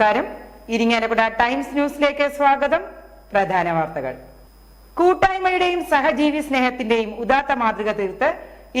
നമസ്കാരം. ഇരിങ്ങാലക്കുട ടൈംസ് ന്യൂസിലേക്ക് സ്വാഗതം. പ്രധാന വാർത്തകൾ. കൂട്ടായ്മയുടെയും സഹജീവി സ്നേഹത്തിന്റെയും ഉദാത്ത മാതൃക തീർത്ത്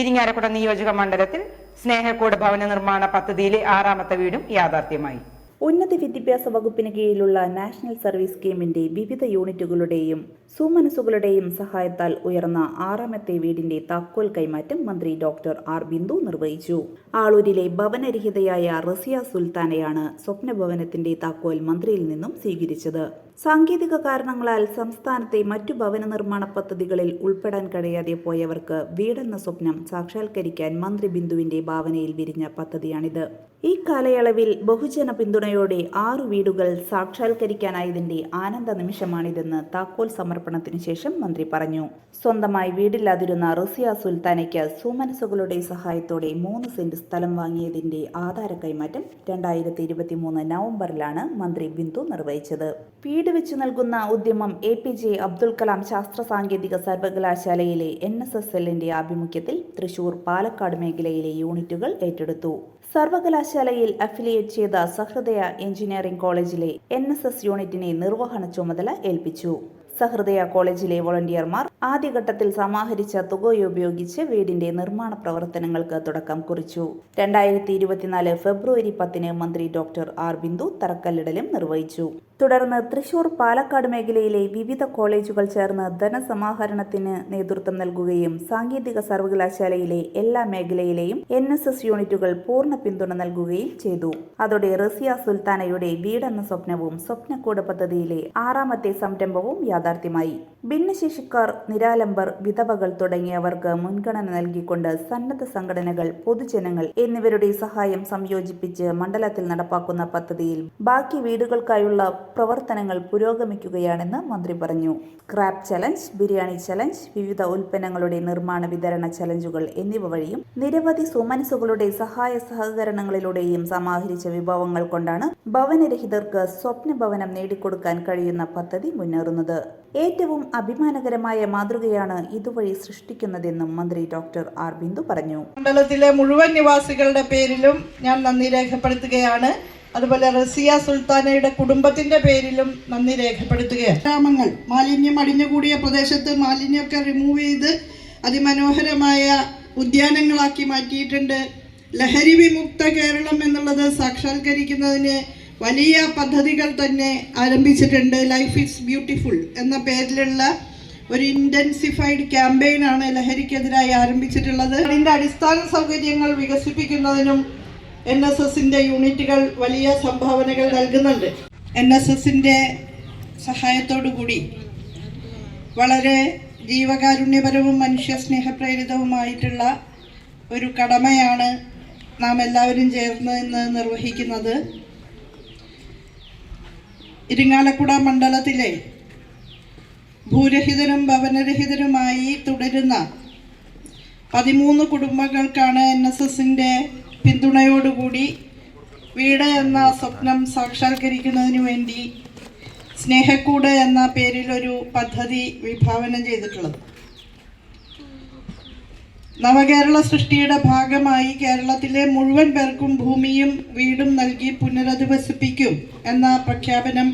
ഇരിങ്ങാലക്കുട നിയോജക മണ്ഡലത്തിൽ സ്നേഹക്കൂട് ഭവന നിർമ്മാണ പദ്ധതിയിലെ ആറാമത്തെ വീടും യാഥാർത്ഥ്യമായി. ഉന്നത വിദ്യാഭ്യാസ വകുപ്പിന് കീഴിലുള്ള നാഷണൽ സർവീസ് സ്കീമിന്റെ വിവിധ യൂണിറ്റുകളുടെയും സുമനസുകളുടെയും സഹായത്താൽ ഉയർന്ന ആറാമത്തെ വീടിന്റെ താക്കോൽ കൈമാറ്റം മന്ത്രി ഡോക്ടർ ആർ ബിന്ദു നിർവഹിച്ചു. ആളൂരിലെ ഭവനരഹിതയായ റസിയ സുൽത്താനയാണ് സ്വപ്നഭവനത്തിന്റെ താക്കോൽ മന്ത്രിയിൽ നിന്നും സ്വീകരിച്ചത്. സാങ്കേതിക കാരണങ്ങളാൽ സംസ്ഥാനത്തെ മറ്റു ഭവന നിർമ്മാണ പദ്ധതികളിൽ ഉൾപ്പെടാൻ കഴിയാതെ പോയവർക്ക് വീടെന്ന സ്വപ്നം സാക്ഷാത്കരിക്കാൻ മന്ത്രി ബിന്ദുവിന്റെ ഭാവനയിൽ വിരിഞ്ഞ പദ്ധതിയാണിത്. ഈ കാലയളവിൽ ബഹുജന പിന്തുണയോടെ ആറു വീടുകൾ സാക്ഷാത്കരിക്കാനായതിന്റെ ആനന്ദ നിമിഷമാണിതെന്ന് താക്കോൽ സമർപ്പണത്തിന് ശേഷം മന്ത്രി പറഞ്ഞു. സ്വന്തമായി വീടില്ലാതിരുന്ന റസിയ സുൽത്താനയ്ക്ക് സുമനസുകളുടെ സഹായത്തോടെ മൂന്ന് സെന്റ് സ്ഥലം വാങ്ങിയതിന്റെ ആധാര കൈമാറ്റം രണ്ടായിരത്തി ഇരുപത്തി മൂന്ന് നവംബറിലാണ് മന്ത്രി ബിന്ദു നിർവഹിച്ചത്. വീട് വെച്ചു നൽകുന്ന ഉദ്യമം A P J Abdul Kalam ശാസ്ത്ര സാങ്കേതിക സർവകലാശാലയിലെ എൻ എസ് എസ് എല്ലിന്റെ ആഭിമുഖ്യത്തിൽ തൃശൂർ പാലക്കാട് മേഖലയിലെ യൂണിറ്റുകൾ ഏറ്റെടുത്തു. സർവകലാശാലയിൽ അഫിലിയേറ്റ് ചെയ്ത സഹൃദയ എഞ്ചിനീയറിംഗ് കോളേജിലെ എൻ എസ് എസ് യൂണിറ്റിനെ നിർവഹണ ചുമതല ഏൽപ്പിച്ചു. സഹൃദയ കോളേജിലെ വോളണ്ടിയർമാർ ആദ്യഘട്ടത്തിൽ സമാഹരിച്ച തുക ഉപയോഗിച്ച് വീടിന്റെ നിർമ്മാണ പ്രവർത്തനങ്ങൾക്ക് തുടക്കം കുറിച്ചു. രണ്ടായിരത്തി ഇരുപത്തിനാല് ഫെബ്രുവരി പത്തിന് മന്ത്രി ഡോക്ടർ ആർ ബിന്ദു തറക്കല്ലിടലും നിർവഹിച്ചു. തുടർന്ന് തൃശൂർ പാലക്കാട് മേഖലയിലെ വിവിധ കോളേജുകൾ ചേർന്ന് ധനസമാഹരണത്തിന് നേതൃത്വം നൽകുകയും സാങ്കേതിക സർവകലാശാലയിലെ എല്ലാ മേഖലയിലെയും എൻ എസ് എസ് യൂണിറ്റുകൾ പൂർണ പിന്തുണ നൽകുകയും ചെയ്തു. അതോടെ റസിയ സുൽത്താനയുടെ വീടെന്ന സ്വപ്നവും സ്വപ്നക്കൂട് പദ്ധതിയിലെ ആറാമത്തെ സംരംഭവും യാഥാർത്ഥ്യമായി. ഭിന്നശേഷിക്കാർ നിരാലംബർ വിധവകൾ തുടങ്ങിയവർക്ക് മുൻഗണന നൽകിക്കൊണ്ട് സന്നദ്ധ സംഘടനകൾ പൊതുജനങ്ങൾ എന്നിവരുടെ സഹായം സംയോജിപ്പിച്ച് മണ്ഡലത്തിൽ നടപ്പാക്കുന്ന പദ്ധതിയിൽ ബാക്കി വീടുകൾക്കായുള്ള പ്രവർത്തനങ്ങൾ പുരോഗമിക്കുകയാണെന്ന് മന്ത്രി പറഞ്ഞു. ക്രാബ് ചലഞ്ച് ബിരിയാണി ചലഞ്ച് വിവിധ ഉൽപ്പന്നങ്ങളുടെ നിർമ്മാണ വിതരണ ചലഞ്ചുകൾ എന്നിവ വഴിയും നിരവധി സുമനസുകളുടെ സഹായ സഹകരണങ്ങളിലൂടെയും സമാഹരിച്ച വിഭവങ്ങൾ കൊണ്ടാണ് ഭവനരഹിതർക്ക് സ്വപ്ന ഭവനം നേടിക്കൊടുക്കാൻ കഴിയുന്ന പദ്ധതി മുന്നേറുന്നത്. ഏറ്റവും അഭിമാനകരമായ മാതൃകയാണ് ഇതുവഴി സൃഷ്ടിക്കുന്നതെന്നും മന്ത്രി ഡോക്ടർ ആർ. ബിന്ദു പറഞ്ഞു. മണ്ഡലത്തിലെ മുഴുവൻ നിവാസികളുടെ പേരിലും ഞാൻ നന്ദി രേഖപ്പെടുത്തുകയാണ്. അതുപോലെ റസിയ സുൽത്താനയുടെ കുടുംബത്തിന്റെ പേരിലും നന്ദി രേഖപ്പെടുത്തുകയാണ്. ഗ്രാമങ്ങൾ മാലിന്യം അടിഞ്ഞുകൂടിയ പ്രദേശത്ത് മാലിന്യമൊക്കെ റിമൂവ് ചെയ്ത് അതിമനോഹരമായ ഉദ്യാനങ്ങളാക്കി മാറ്റിയിട്ടുണ്ട്. ലഹരി വിമുക്ത കേരളം എന്നുള്ളത് സാക്ഷാത്കരിക്കുന്നതിന് വലിയ പദ്ധതികൾ തന്നെ ആരംഭിച്ചിട്ടുണ്ട്. ലൈഫ് ഈസ് ബ്യൂട്ടിഫുൾ എന്ന പേരിലുള്ള ഒരു ഇന്റൻസിഫൈഡ് ക്യാമ്പയിനാണ് ലഹരിക്കെതിരായി ആരംഭിച്ചിട്ടുള്ളത്. അതിന്റെ അടിസ്ഥാന സൗകര്യങ്ങൾ വികസിപ്പിക്കുന്നതിനും എൻ എസ് എസിന്റെ യൂണിറ്റുകൾ വലിയ സംഭാവനകൾ നൽകുന്നുണ്ട്. എൻ എസ് എസിന്റെ സഹായത്തോടു കൂടി വളരെ ജീവകാരുണ്യപരവും മനുഷ്യ സ്നേഹപ്രേരിതവുമായിട്ടുള്ള ഒരു കടമയാണ് നാം എല്ലാവരും ചേർന്ന് ഇന്ന് നിർവഹിക്കുന്നത്. ഇരിങ്ങാലക്കുട മണ്ഡലത്തിലെ ഭൂരഹിതരും ഭവനരഹിതരുമായി തുടരുന്ന പതിമൂന്ന് കുടുംബങ്ങൾക്കാണ് എൻ എസ് എസിന്റെ പിന്തുണയോടുകൂടി വീട് എന്ന സ്വപ്നം സാക്ഷാത്കരിക്കുന്നതിന് വേണ്ടി സ്നേഹക്കൂട് എന്ന പേരിൽ ഒരു പദ്ധതി വിഭാവനം ചെയ്തിട്ടുള്ളത്. നവകേരള സൃഷ്ടിയുടെ ഭാഗമായി കേരളത്തിലെ മുഴുവൻ പേർക്കും ഭൂമിയും വീടും നൽകി പുനരധിവസിപ്പിക്കും എന്ന പ്രഖ്യാപനം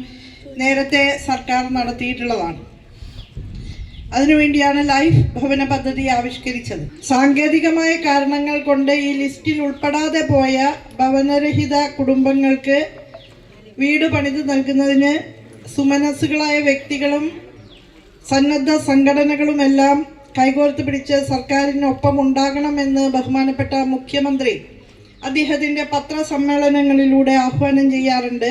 നേരത്തെ സർക്കാർ നടത്തിയിട്ടുള്ളതാണ്. അതിനുവേണ്ടിയാണ് ലൈഫ് ഭവന പദ്ധതി ആവിഷ്കരിച്ചത്. സാങ്കേതികമായ കാരണങ്ങൾ കൊണ്ട് ഈ ലിസ്റ്റിൽ ഉൾപ്പെടാതെ പോയ ഭവനരഹിത കുടുംബങ്ങൾക്ക് വീട് പണിത് നൽകുന്നതിന് സുമനസ്സുകളായ വ്യക്തികളും സന്നദ്ധ സംഘടനകളുമെല്ലാം കൈകോർത്ത് പിടിച്ച് സർക്കാരിനൊപ്പം ഉണ്ടാകണമെന്ന് ബഹുമാനപ്പെട്ട മുഖ്യമന്ത്രി അദ്ദേഹത്തിന്റെ പത്രസമ്മേളനങ്ങളിലൂടെ ആഹ്വാനം ചെയ്യാറുണ്ട്.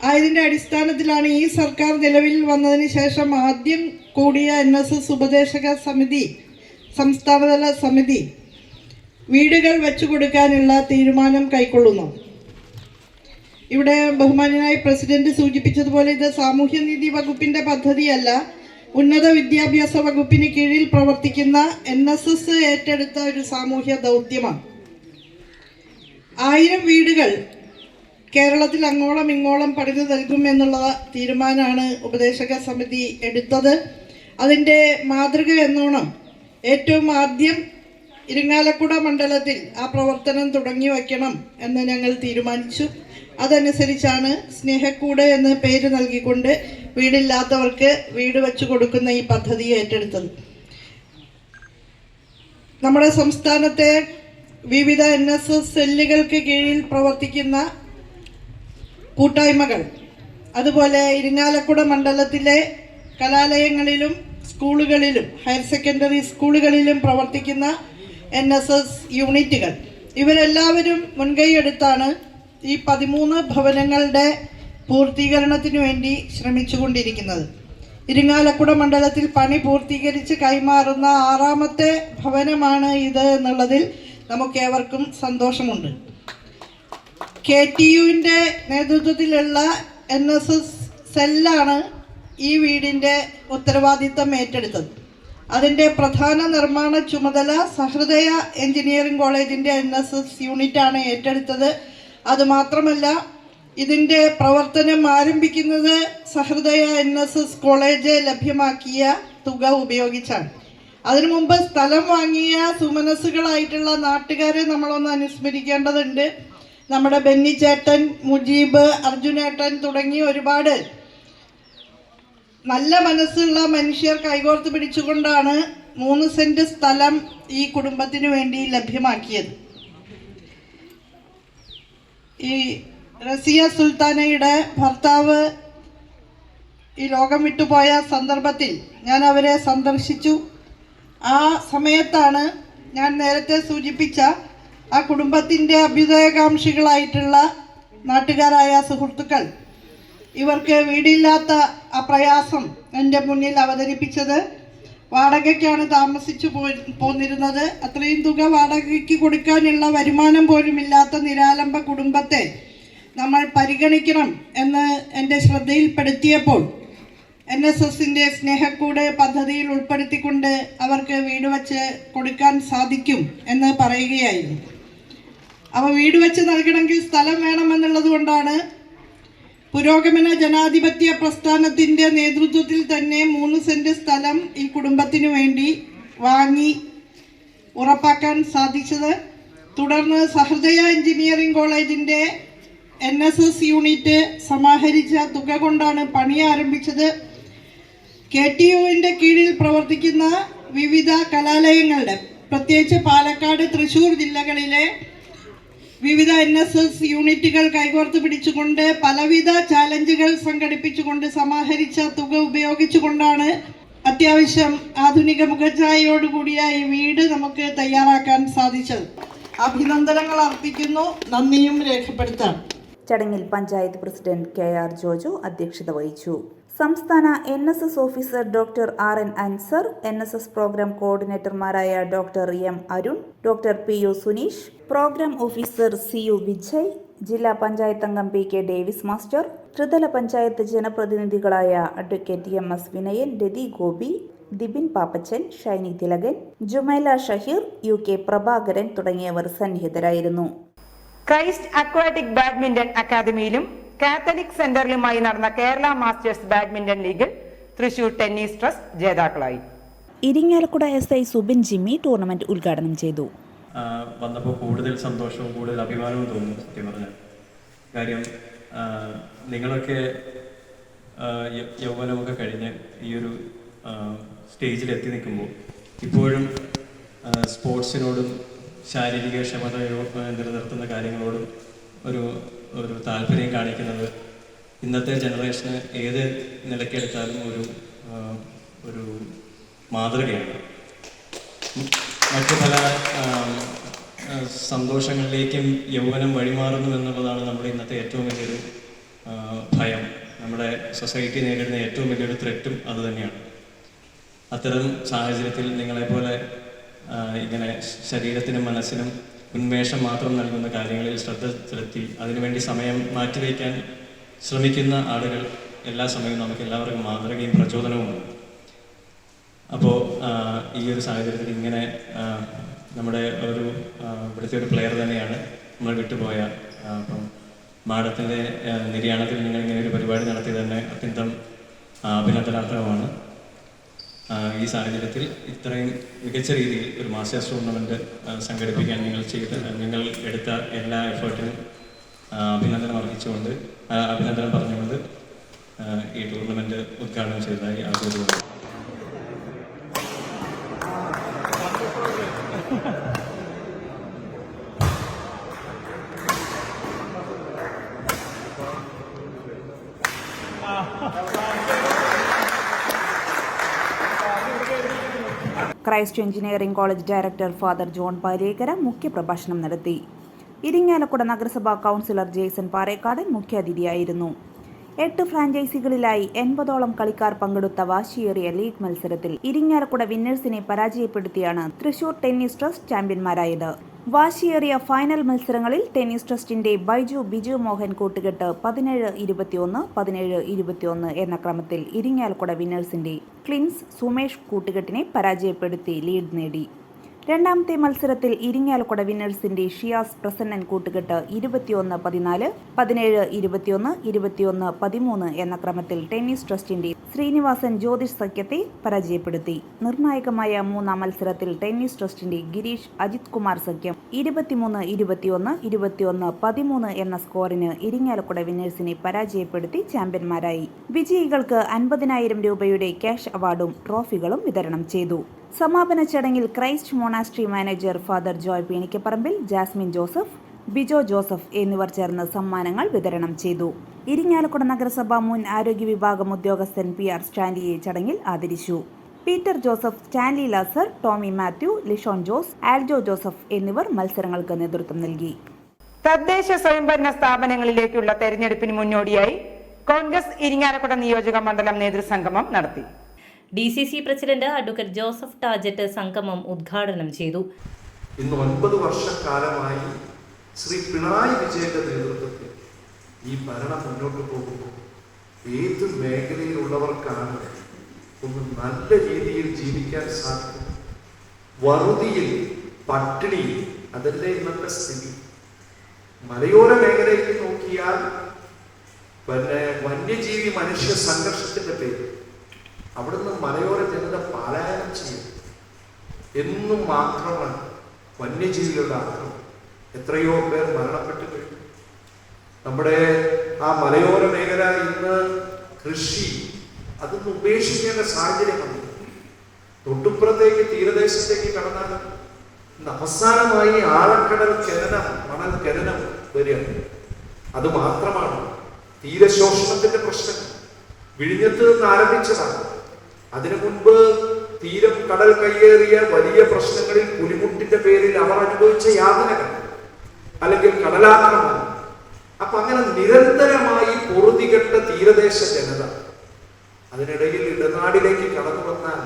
ആയതിന്റെ അടിസ്ഥാനത്തിലാണ് ഈ സർക്കാർ നിലവിൽ വന്നതിന് ശേഷം ആദ്യം കൂടിയ എൻ എസ് എസ് ഉപദേശക സമിതി സംസ്ഥാനതല സമിതി വീടുകൾ വെച്ചു കൊടുക്കാനുള്ള തീരുമാനം കൈക്കൊള്ളുന്നു. ഇവിടെ ബഹുമാനായ പ്രസിഡന്റ് സൂചിപ്പിച്ചതുപോലെ ഇത് സാമൂഹ്യനീതി വകുപ്പിന്റെ പദ്ധതിയല്ല ഉന്നത വിദ്യാഭ്യാസ വകുപ്പിന് കീഴിൽ പ്രവർത്തിക്കുന്ന എൻ എസ് എസ് ഏറ്റെടുത്ത ഒരു സാമൂഹ്യ ദൗത്യമാണ്. ആയിരം വീടുകൾ കേരളത്തിൽ അങ്ങോളം ഇങ്ങോളം പണിതു നൽകും എന്നുള്ള തീരുമാനമാണ് ഉപദേശക സമിതി എടുത്തത്. അതിന്റെ മാതൃക എന്നോണം ഏറ്റവും ആദ്യം ഇരിങ്ങാലക്കുട മണ്ഡലത്തിൽ ആ പ്രവർത്തനം തുടങ്ങി വയ്ക്കണം എന്ന് ഞങ്ങൾ തീരുമാനിച്ചു. അതനുസരിച്ചാണ് സ്നേഹക്കൂട് എന്ന് പേര് നൽകിക്കൊണ്ട് വീടില്ലാത്തവർക്ക് വീട് വെച്ചു കൊടുക്കുന്ന ഈ പദ്ധതി ഏറ്റെടുത്തത്. നമ്മുടെ സംസ്ഥാനത്തെ വിവിധ എൻ എസ് എസ് സെല്ലുകൾക്ക് കീഴിൽ പ്രവർത്തിക്കുന്ന കൂട്ടായ്മകൾ അതുപോലെ ഇരിങ്ങാലക്കുട മണ്ഡലത്തിലെ കലാലയങ്ങളിലും സ്കൂളുകളിലും ഹയർ സെക്കൻഡറി സ്കൂളുകളിലും പ്രവർത്തിക്കുന്ന എൻ എസ് എസ് യൂണിറ്റുകൾ. ഇവരെല്ലാവരും മുൻകൈയെടുത്താണ് ഈ പതിമൂന്ന് ഭവനങ്ങളുടെ പൂർത്തീകരണത്തിനു വേണ്ടി ശ്രമിച്ചുകൊണ്ടിരിക്കുന്നത്. ഇരിങ്ങാലക്കുട മണ്ഡലത്തിൽ പണി പൂർത്തീകരിച്ച് കൈമാറുന്ന ആറാമത്തെ ഭവനമാണ് ഇത് എന്നുള്ളതിൽ നമുക്കേവർക്കും സന്തോഷമുണ്ട്. കെ ടി യുവിന്റെ നേതൃത്വത്തിലുള്ള എൻ എസ് എസ് സെല്ലാണ് ഈ വീടിന്റെ ഉത്തരവാദിത്തം ഏറ്റെടുത്തത്. അതിന്റെ പ്രധാന നിർമ്മാണ ചുമതല സഹൃദയ എഞ്ചിനീയറിംഗ് കോളേജിന്റെ എൻ എസ് എസ് യൂണിറ്റാണ് ഏറ്റെടുത്തത്. അതുമാത്രമല്ല ഇതിന്റെ പ്രവർത്തനം ആരംഭിക്കുന്നത് Sahrudaya N S S college ലഭ്യമാക്കിയ തുക ഉപയോഗിച്ചാണ്. അതിനു മുമ്പ് സ്ഥലം വാങ്ങിയ സുമനസ്സുകളായിട്ടുള്ള നാട്ടുകാരെ നമ്മളൊന്ന് അനുസ്മരിക്കേണ്ടതുണ്ട്. നമ്മുടെ ബെന്നിച്ചേട്ടൻ മുജീബ് അർജുനേട്ടൻ തുടങ്ങി ഒരുപാട് നല്ല മനസ്സുള്ള മനുഷ്യർ കൈകോർത്ത് പിടിച്ചുകൊണ്ടാണ് മൂന്ന് സെന്റ് സ്ഥലം ഈ കുടുംബത്തിന് വേണ്ടി ലഭ്യമാക്കിയത്. ഈ റസിയ സുൽത്താനയുടെ ഭർത്താവ് ഈ ലോകം വിട്ടുപോയ സന്ദർഭത്തിൽ ഞാൻ അവരെ സന്ദർശിച്ചു. ആ സമയത്താണ് ഞാൻ നേരത്തെ സൂചിപ്പിച്ച ആ കുടുംബത്തിന്റെ അഭ്യുദയകാംക്ഷികളായിട്ടുള്ള നാട്ടുകാരായ സുഹൃത്തുക്കൾ ഇവർക്ക് വീടില്ലാത്ത ആ പ്രയാസം എന്റെ മുന്നിൽ അവതരിപ്പിച്ചത്. വാടകയ്ക്കാണ് താമസിച്ചു പോന്നിരുന്നത്. അത്രയും തുക വാടകയ്ക്ക് കൊടുക്കാനുള്ള വരുമാനം പോലും ഇല്ലാത്ത നിരാലംബ കുടുംബത്തെ നമ്മൾ പരിഗണിക്കണം എന്ന് എന്റെ ശ്രദ്ധയിൽപ്പെടുത്തിയപ്പോൾ എൻ എസ് എസിന്റെ സ്നേഹക്കൂട് പദ്ധതിയിൽ ഉൾപ്പെടുത്തിക്കൊണ്ട് അവർക്ക് വീട് വച്ച് കൊടുക്കാൻ സാധിക്കും എന്ന് പറയുകയായിരുന്നു. അപ്പോൾ വീട് വെച്ച് നൽകണമെങ്കിൽ സ്ഥലം വേണമെന്നുള്ളത് കൊണ്ടാണ് പുരോഗമന ജനാധിപത്യ പ്രസ്ഥാനത്തിന്റെ നേതൃത്വത്തിൽ തന്നെ മൂന്ന് സെന്റ് സ്ഥലം ഈ കുടുംബത്തിനു വേണ്ടി വാങ്ങി ഉറപ്പാക്കാൻ സാധിച്ചത്. തുടർന്ന് സഹൃദയ എഞ്ചിനീയറിംഗ് കോളേജിന്റെ എൻ എസ് എസ് യൂണിറ്റ് സമാഹരിച്ച തുക കൊണ്ടാണ് പണി ആരംഭിച്ചത്. കെ ടി യുവിന്റെ കീഴിൽ പ്രവർത്തിക്കുന്ന വിവിധ കലാലയങ്ങളുടെ പ്രത്യേകിച്ച് പാലക്കാട് തൃശ്ശൂർ ജില്ലകളിലെ വിവിധ എൻ എസ് എസ് യൂണിറ്റുകൾ കൈകോർത്ത് പിടിച്ചുകൊണ്ട് പലവിധ ചാലഞ്ചുകൾ സംഘടിപ്പിച്ചുകൊണ്ട് സമാഹരിച്ച തുക ഉപയോഗിച്ചുകൊണ്ടാണ് അത്യാവശ്യം ആധുനിക മുഖഛായയോടുകൂടിയ ഈ വീട് നമുക്ക് തയ്യാറാക്കാൻ സാധിച്ചത്. അഭിനന്ദനങ്ങൾ അർപ്പിക്കുന്നു. നന്ദിയും രേഖപ്പെടുത്താം. ചടങ്ങിൽ panchayat president K R Joju അധ്യക്ഷത വഹിച്ചു. സംസ്ഥാന N S S officer doctor R N Ansar N S S programme കോർഡിനേറ്റർമാരായ doctor M Arun doctor P U Suneesh programme officer C U Vijay ജില്ലാ പഞ്ചായത്ത് അംഗം പി കെ ഡേവിസ് മാസ്റ്റർ ത്രിതല panchayat ജനപ്രതിനിധികളായ advocate M S Vinayan Rathi Gopi Dibin Pappachan Shiny Thilakan Jumaila Shaheer U K Prabhakaran തുടങ്ങിയവർ സന്നിഹിതരായിരുന്നു. Christ aquatic badminton അക്കാദമിയിലും Catholic സെന്ററിലുമായി നടന്ന Kerala masters badminton ലീഗിൽ Thrissur tennis trust ജേതാക്കളായി. Irinjalakuda S I Subin Jimmy tournament ഉദ്ഘാടനം ചെയ്തു. വന്നപ്പോൾ കൂടുതൽ സന്തോഷവും കൂടുതൽ അഭിമാനവും തോന്നുന്നു സത്യം പറഞ്ഞാൽ. കാര്യം നിങ്ങളൊക്കെ യൗവനമൊക്കെ കഴിഞ്ഞ് ഈ ഒരു സ്റ്റേജിൽ എത്തി നിൽക്കുമ്പോൾ ഇപ്പോഴും സ്പോർട്സിനോടും ശാരീരിക ക്ഷമതയോ ആ, നിലനിർത്തുന്ന കാര്യങ്ങളോടും ഒരു ഒരു താല്പര്യം കാണിക്കുന്നത് ഇന്നത്തെ ജനറേഷന് ഏത് നിലയ്ക്കെടുത്താലും ഒരു ഒരു മാതൃകയാണ്. മറ്റു പല സന്തോഷങ്ങളിലേക്കും യൗവനം വഴിമാറുന്നു എന്നുള്ളതാണ് നമ്മുടെ ഇന്നത്തെ ഏറ്റവും വലിയൊരു ഭയം. നമ്മുടെ സൊസൈറ്റി നേരിടുന്ന ഏറ്റവും വലിയൊരു ത്രെറ്റും അതുതന്നെയാണ് അത്തരം സാഹചര്യത്തിൽ നിങ്ങളെപ്പോലെ ഇങ്ങനെ ശരീരത്തിനും മനസ്സിനും ഉന്മേഷം മാത്രം നൽകുന്ന കാര്യങ്ങളിൽ ശ്രദ്ധ ചെലുത്തി അതിനുവേണ്ടി സമയം മാറ്റിവെക്കാൻ ശ്രമിക്കുന്ന ആളുകൾ എല്ലാ സമയവും നമുക്ക് എല്ലാവർക്കും മാതൃകയും പ്രചോദനവുമാണ്. അപ്പോൾ ഈ ഒരു സാഹചര്യത്തിൽ ഇങ്ങനെ നമ്മുടെ ഒരു ഇവിടുത്തെ ഒരു പ്ലെയർ തന്നെയാണ് നമ്മൾ വിട്ടുപോയ അപ്പം മാഡത്തിന്റെ നിര്യാണത്തിൽ നിങ്ങൾ ഇങ്ങനെ ഒരു പരിപാടി നടത്തിയത് തന്നെ അത്യന്തം അഭിനന്ദനാർഹമാണ്. ഈ സാഹചര്യത്തിൽ ഇത്രയും മികച്ച രീതിയിൽ ഒരു മാസ്റ്റേഴ്സ് ടൂർണമെന്റ് സംഘടിപ്പിക്കാൻ നിങ്ങൾ ചെയ്ത നിങ്ങൾ എടുത്ത എല്ലാ എഫേർട്ടിനും അഭിനന്ദനം അർഹിച്ചുകൊണ്ട് അഭിനന്ദനം പറഞ്ഞുകൊണ്ട് ഈ ടൂർണമെന്റ് ഉദ്ഘാടനം ചെയ്തതായി ആഗ്രഹിക്കുന്നു Christ engineering college director father John Palekkara മുഖ്യപ്രഭാഷണം നടത്തി. ഇരിങ്ങാലക്കുട നഗരസഭാ കൗൺസിലർ ജെയ്സൺ പാറേക്കാടൻ മുഖ്യാതിഥിയായിരുന്നു. എട്ട് ഫ്രാഞ്ചൈസികളിലായി എൺപതോളം കളിക്കാർ പങ്കെടുത്ത വാശിയേറിയ ലീഗ് മത്സരത്തിൽ ഇരിങ്ങാലക്കുട വിന്നേഴ്സിനെ പരാജയപ്പെടുത്തിയാണ് തൃശൂർ ടെന്നീസ് ട്രസ്റ്റ് ചാമ്പ്യന്മാരായത്. വാശിയേറിയ ഫൈനൽ മത്സരങ്ങളിൽ ടെന്നീസ് ട്രസ്റ്റിന്റെ ബൈജു ബിജു മോഹൻ കൂട്ടുകെട്ട് പതിനേഴ് ഇരുപത്തിയൊന്ന് പതിനേഴ് ഇരുപത്തിയൊന്ന് എന്ന ക്രമത്തിൽ ഇരിങ്ങാലക്കുട വിന്നേഴ്സിന്റെ ക്ലിൻസ് സുമേഷ് കൂട്ടുകെട്ടിനെ പരാജയപ്പെടുത്തി ലീഡ് നേടി. രണ്ടാമത്തെ മത്സരത്തിൽ ഇരിങ്ങാലക്കുട വിന്നേഴ്സിന്റെ ഷിയാസ് പ്രസന്നൻ കൂട്ടുകെട്ട് ഇരുപത്തിയൊന്ന് പതിനാല് പതിനേഴ് ഇരുപത്തിയൊന്ന് ഇരുപത്തിയൊന്ന് പതിമൂന്ന് എന്ന ക്രമത്തിൽ ടെന്നീസ് ട്രസ്റ്റിന്റെ ശ്രീനിവാസൻ ജ്യോതിഷ് സഖ്യത്തെ പരാജയപ്പെടുത്തി. നിർണായകമായ മൂന്നാം മത്സരത്തിൽ ടെന്നീസ് ട്രസ്റ്റിന്റെ ഗിരീഷ് അജിത് കുമാർ സഖ്യം ഇരുപത്തിമൂന്ന് ഇരുപത്തിയൊന്ന് ഇരുപത്തിയൊന്ന് പതിമൂന്ന് എന്ന സ്കോറിന് ഇരിങ്ങാലക്കുട വിന്നേഴ്സിനെ പരാജയപ്പെടുത്തി ചാമ്പ്യന്മാരായി. വിജയികൾക്ക് അൻപതിനായിരം രൂപയുടെ ക്യാഷ് അവാർഡും ട്രോഫികളും വിതരണം ചെയ്തു. സമാപന ചടങ്ങിൽ Christ monastery manager father Joy Peenikkaparambil Jasmine Joseph Bijo Joseph എന്നിവർ ചേർന്ന് സമ്മാനങ്ങൾ വിതരണം ചെയ്തു. ഇരിങ്ങാലക്കുട നഗരസഭ മുൻ ആരോഗ്യ വിഭാഗം ഉദ്യോഗസ്ഥൻ പി ആർ സ്റ്റാൻലിയെ ചടങ്ങിൽ ആദരിച്ചു. Peter Joseph Stanley Lazar Tommy Mathew Lishon Jose Aljo Joseph എന്നിവർ മത്സരങ്ങൾക്ക് നേതൃത്വം നൽകി. തദ്ദേശ സ്വയംഭരണ സ്ഥാപനങ്ങളിലേക്കുള്ള തെരഞ്ഞെടുപ്പിന് മുന്നോടിയായി കോൺഗ്രസ് ഇരിങ്ങാലക്കുട നിയോജക മണ്ഡലം നേതൃസംഗമം നടത്തി. D C C president advocate Joseph Tajet സംഗമം ഉദ്ഘാടനം ചെയ്തു. ഇന്ന് ഒൻപത് വർഷക്കാലമായി ശ്രീ പിണറായി വിജയന്റെ നേതൃത്വത്തിൽ ഈ ഭരണം മുന്നോട്ട് പോകുമ്പോൾ ഏത് മേഖലയിലുള്ളവർക്കാണ് ഒന്ന് നല്ല രീതിയിൽ ജീവിക്കാൻ സാധിക്കും? വറുതിയിൽ പട്ടിണിയിൽ അതല്ലേ ഇന്നത്തെ സ്ഥിതി? മലയോര മേഖലയിൽ നോക്കിയാൽ പിന്നെ വന്യജീവി മനുഷ്യ സംഘർഷത്തിന്റെ പേര് അവിടുന്ന് മലയോര ജനത പാലായനം ചെയ്യും. എന്നും മാത്രമാണ് വന്യജീവികളുടെ ആക്രമണം. എത്രയോ പേർ മരണപ്പെട്ടു കഴിഞ്ഞു. നമ്മുടെ ആ മലയോര മേഖല ഇന്ന് കൃഷി അതൊന്ന് ഉപേക്ഷിക്കേണ്ട സാഹചര്യം വന്നു തൊട്ടുപ്പുറത്തേക്ക് തീരദേശത്തേക്ക് കടന്നാൽ ഇന്ന് അവസാനമായി ആഴക്കടൽ ഖനനം മണൽ ഖനനം വരികയാണ്. അത് മാത്രമാണ് തീരശോഷണത്തിന്റെ പ്രശ്നം. വിഴിഞ്ഞത്ത് നിന്ന് ആരംഭിച്ചതാണ്. അതിനു മുൻപ് തീരം കടൽ കയ്യേറിയ വലിയ പ്രശ്നങ്ങളിൽ പുലിമുട്ടിന്റെ പേരിൽ അവർ അനുഭവിച്ച യാതനകൾ അല്ലെങ്കിൽ കടലാക്രമണം. അപ്പൊ അങ്ങനെ നിരന്തരമായി പൊറുതികെട്ട തീരദേശ ജനത അതിനിടയിൽ ഇടനാടിലേക്ക് കടന്നു വന്നാൽ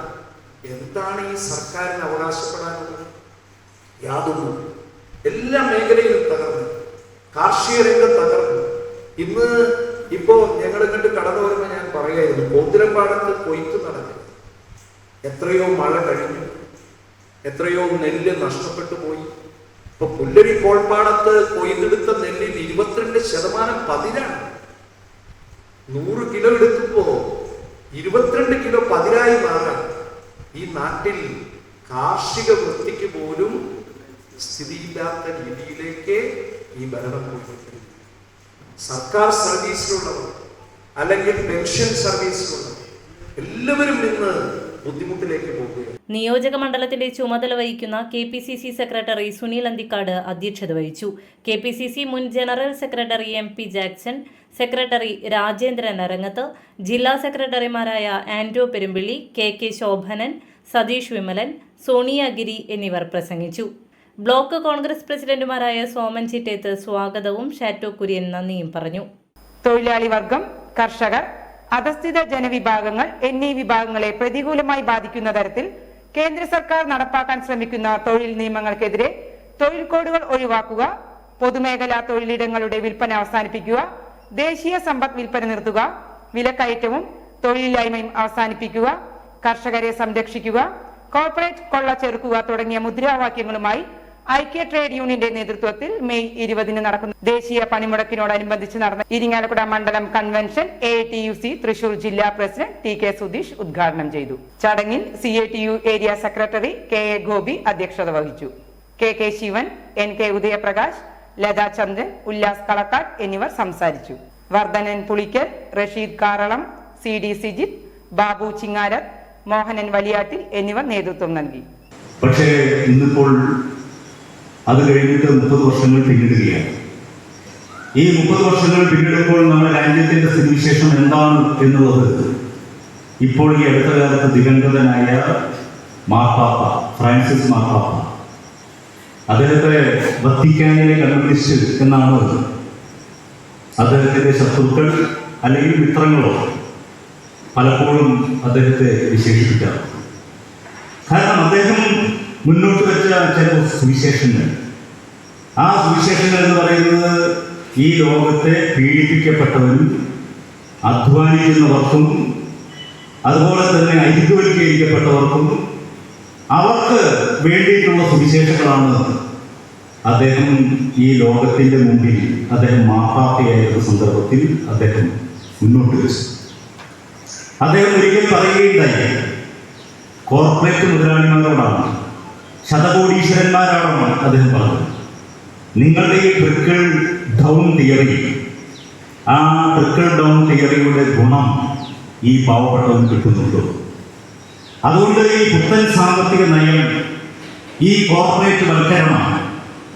എന്താണ് ഈ സർക്കാരിന് അവകാശപ്പെടാനുള്ളത്? യാതൊന്നും. എല്ലാ മേഖലയിലും തകർന്നു. കാർഷിക രംഗം തകർന്നു. ഇന്ന് ഇപ്പോ ഞങ്ങൾ ഇങ്ങോട്ട് കടന്നു വരുമ്പോൾ ഞാൻ പറയായിരുന്നു കോത്തിരപ്പാടത്ത് കൊയ്ത്ത് നടന്നു എത്രയോ മഴ കഴിഞ്ഞു. എത്രയോ നെല്ല് നഷ്ടപ്പെട്ടു പോയി. ഇപ്പൊ പുല്ലരി കോൾപ്പാടത്ത് കൊയ്തെടുത്ത നെല്ലിൽ ഇരുപത്തിരണ്ട് ശതമാനം പതിരാണ്. നൂറ് കിലോ എടുക്കുമ്പോ ഇരുപത്തിരണ്ട് കിലോ പതിരായി മാറാൻ ഈ നാട്ടിൽ കാർഷിക വൃത്തിക്ക് പോലും സ്ഥിതിയില്ലാത്ത രീതിയിലേക്ക് ഈ ഭരണം പോയിക്കൊണ്ടിരിക്കുന്നു സർക്കാർ സർവീസിലുള്ളവർ അല്ലെങ്കിൽ പെൻഷൻ സർവീസിലുള്ളവർ എല്ലാവരും ഇന്ന് ബുദ്ധിമുട്ടിലേക്ക് പോകുകയാണ്. നിയോജക മണ്ഡലത്തിന്റെ ചുമതല വഹിക്കുന്ന K P C C secretary Sunil Anthikad അധ്യക്ഷത വഹിച്ചു. കെ പി സി സി മുൻ general secretary M P Jackson secretary Rajendran Arangath ജില്ലാ സെക്രട്ടറിമാരായ ആൻഡ്രോ പെരുമ്പിള്ളി കെ കെ ശോഭനൻ സതീഷ് വിമലൻ സോണിയ ഗിരി എന്നിവർ പ്രസംഗിച്ചു. ബ്ലോക്ക് കോൺഗ്രസ് പ്രസിഡന്റുമാരായ സോമൻ ചിറ്റേത്ത് സ്വാഗതവും ഷാറ്റോ കുര്യൻ നന്ദിയും പറഞ്ഞു. തൊഴിലാളി വർഗം കർഷകർ അധസ്ഥിത ജനവിഭാഗങ്ങൾ എന്നീ വിഭാഗങ്ങളെ പ്രതികൂലമായി ബാധിക്കുന്ന തരത്തിൽ കേന്ദ്ര സർക്കാർ നടപ്പാക്കാൻ ശ്രമിക്കുന്ന തൊഴിൽ നിയമങ്ങൾക്കെതിരെ തൊഴിൽ കോഡുകൾ ഒഴിവാക്കുക പൊതുമേഖലാ തൊഴിലിടങ്ങളുടെ വിൽപ്പന അവസാനിപ്പിക്കുക ദേശീയ സമ്പദ് വിൽപ്പന നിർത്തുക വിലക്കയറ്റവും തൊഴിലില്ലായ്മയും അവസാനിപ്പിക്കുക കർഷകരെ സംരക്ഷിക്കുക കോർപ്പറേറ്റ് കൊള്ള ചെറുക്കുക തുടങ്ങിയ മുദ്രാവാക്യങ്ങളുമായി ഐക്യ ട്രേഡ് യൂണിയന്റെ നേതൃത്വത്തിൽ മെയ് ഇരുപതിന് നടക്കുന്ന ദേശീയ പണിമുടക്കിനോടനുബന്ധിച്ച് നടന്ന ഇരിങ്ങാലക്കുട മണ്ഡലം convention A T U C Thrissur ജില്ലാ പ്രസിഡന്റ് ടി കെ സുധീഷ് ഉദ്ഘാടനം ചെയ്തു. ചടങ്ങിൽ C A T U area secretary K A Gopi അധ്യക്ഷത വഹിച്ചു. K K Sivan N K Udayaprakash Latha Chandran Ullas Kalakkad എന്നിവർ സംസാരിച്ചു. വർദ്ധനൻ പുളിക്കൽ റഷീദ് കാറളം സി ഡി സിജിത്ത് ബാബു ചിങ്ങാരത്ത് മോഹനൻ വലിയാട്ടിൽ എന്നിവർ നേതൃത്വം നൽകി. പക്ഷേ ഇന്നിപ്പോൾ അത് കഴിഞ്ഞിട്ട് മുപ്പത് വർഷങ്ങൾ പിന്നിടുകയാണ്. ഈ മുപ്പത് വർഷങ്ങൾ പിന്നിടുമ്പോൾ നമ്മുടെ രാജ്യത്തിന്റെ സ്ഥിതിവിശേഷം എന്താണ് എന്നുള്ളത് ഇപ്പോൾ ഈ അടുത്ത കാലത്ത് ദിഗംഗതനായ മാർപ്പാപ്പ ഫ്രാൻസിസ് മാർപ്പാപ്പ. അദ്ദേഹത്തെ വത്തിക്കാനിലെ കമ്മ്യൂണിസ്റ്റ് എന്നാണ് അദ്ദേഹത്തിന്റെ ശത്രുക്കൾ അല്ലെങ്കിൽ മിത്രങ്ങളോ പലപ്പോഴും അദ്ദേഹത്തെ വിശേഷിപ്പിക്കാറുണ്ട്. കാരണം അദ്ദേഹം മുന്നോട്ട് വെച്ച ചില സുവിശേഷങ്ങൾ. ആ സുവിശേഷങ്ങൾ എന്ന് പറയുന്നത് ഈ ലോകത്തെ പീഡിപ്പിക്കപ്പെട്ടവനും അധ്വാനിക്കുന്നവർക്കും അതുപോലെ തന്നെ ഐക്യവൽക്കരിക്കപ്പെട്ടവർക്കും അവർക്ക് വേണ്ടിയിട്ടുള്ള സുവിശേഷങ്ങളാണ് അദ്ദേഹം ഈ ലോകത്തിന്റെ മുമ്പിൽ അദ്ദേഹം മാപ്പാപ്പയായിരുന്ന സന്ദർഭത്തിൽ അദ്ദേഹം മുന്നോട്ട് വെച്ചു. അദ്ദേഹം ഒരിക്കൽ പറയുകയുണ്ടായി കോർപ്പറേറ്റ് മുതലാളിമാരോടാണ് ശതകോടീശ്വരന്മാരോടാണ് അദ്ദേഹം പറഞ്ഞു. നിങ്ങളുടെ ഈ ട്രിക്കിൾ ഡൗൺ തിയറി ആ ട്രിക്കിൾ ഡൗൺ തിയറിയുടെ ഗുണം ഈ പാവപ്പെട്ടവന് കിട്ടുന്നുണ്ടോ? അതുകൊണ്ട് ഈ പുത്തൻ സാമ്പത്തിക നയം ഈ കോർപ്പറേറ്റ് വൽക്കരണം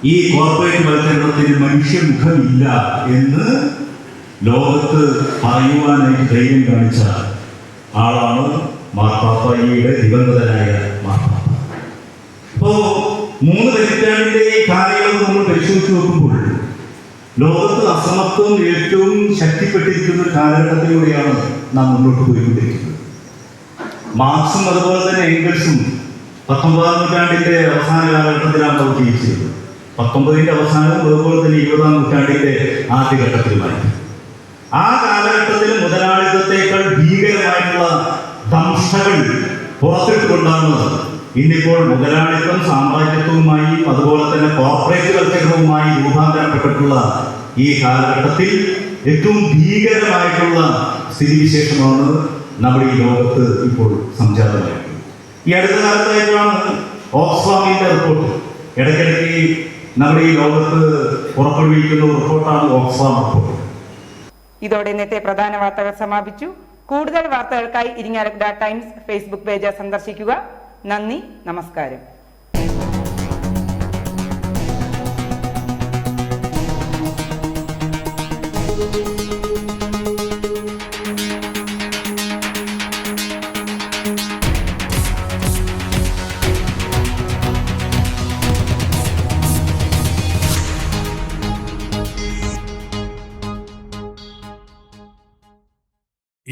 ഈ കോർപ്പറേറ്റ് വൽക്കരണത്തിന് മനുഷ്യമുഖമില്ല എന്ന് ലോകത്ത് പറയുവാനായിട്ട് ധൈര്യം കാണിച്ച ആളാണ് മാർപ്പാപ്പയുടെ ദിവംഗതനായ മാർപ്പാപ്പ. ഇപ്പോ മൂന്ന് പതിറ്റാണ്ടിന്റെ കാലയളവ് നമ്മൾ പരിശോധിച്ച് നോക്കുമ്പോൾ ലോകത്ത് അസമത്വം ഏറ്റവും ശക്തിപ്പെട്ടിരിക്കുന്ന കാലഘട്ടത്തിലൂടെയാണ് നാം മുന്നോട്ട് പോയിക്കൊണ്ടിരിക്കുന്നത്. മാർക്സും അതുപോലെ തന്നെ എംഗൽസും പത്തൊമ്പതാം നൂറ്റാണ്ടിന്റെ അവസാന കാലഘട്ടത്തിലാണ് അവർ ജീവിച്ചത് പത്തൊമ്പതിന്റെ അവസാനവും അതുപോലെ തന്നെ ഇരുപതാം നൂറ്റാണ്ടിന്റെ ആദ്യഘട്ടത്തിലുമായി ആ കാലഘട്ടത്തിൽ മുതലാളിത്തത്തെക്കാൾ ഭീകരമായിട്ടുള്ള ദംശകൾ പുറത്തിട്ടുകൊണ്ടാണ് ഇന്നിപ്പോൾ മുതലാളിത്തം സാമ്രാജ്യത്വവുമായി അതുപോലെ തന്നെ കോർപ്പറേറ്റ് വൽക്കരണവുമായി രൂപാന്തരപ്പെട്ടിട്ടുള്ള ഈ കാലഘട്ടത്തിൽ ഏറ്റവും ഭീകരമായിട്ടുള്ള സ്ഥിതിവിശേഷമാണ് നമ്മുടെ ഈ ലോകത്ത് ഇപ്പോൾ സംജാതമായിട്ടുള്ളത്. ഈ അടുത്ത കാലത്തായിട്ടാണ് ഓക്സ്ഫാമിന്റെ റിപ്പോർട്ട്. ഇടയ്ക്കിടയ്ക്ക് നമ്മുടെ ഈ ലോകത്ത് പുറപ്പെടുവിക്കുന്ന റിപ്പോർട്ടാണ് ഓക്സ്ഫാം റിപ്പോർട്ട്. ഇതോടെ ഇന്നത്തെ പ്രധാന വാർത്തകൾ സമാപിച്ചു. കൂടുതൽ വാർത്തകൾക്കായി ഇരിങ്ങാലക്കുട ടൈംസ് ഫേസ്ബുക്ക് പേജ് സന്ദർശിക്കുക. നന്ദി നമസ്കാരം.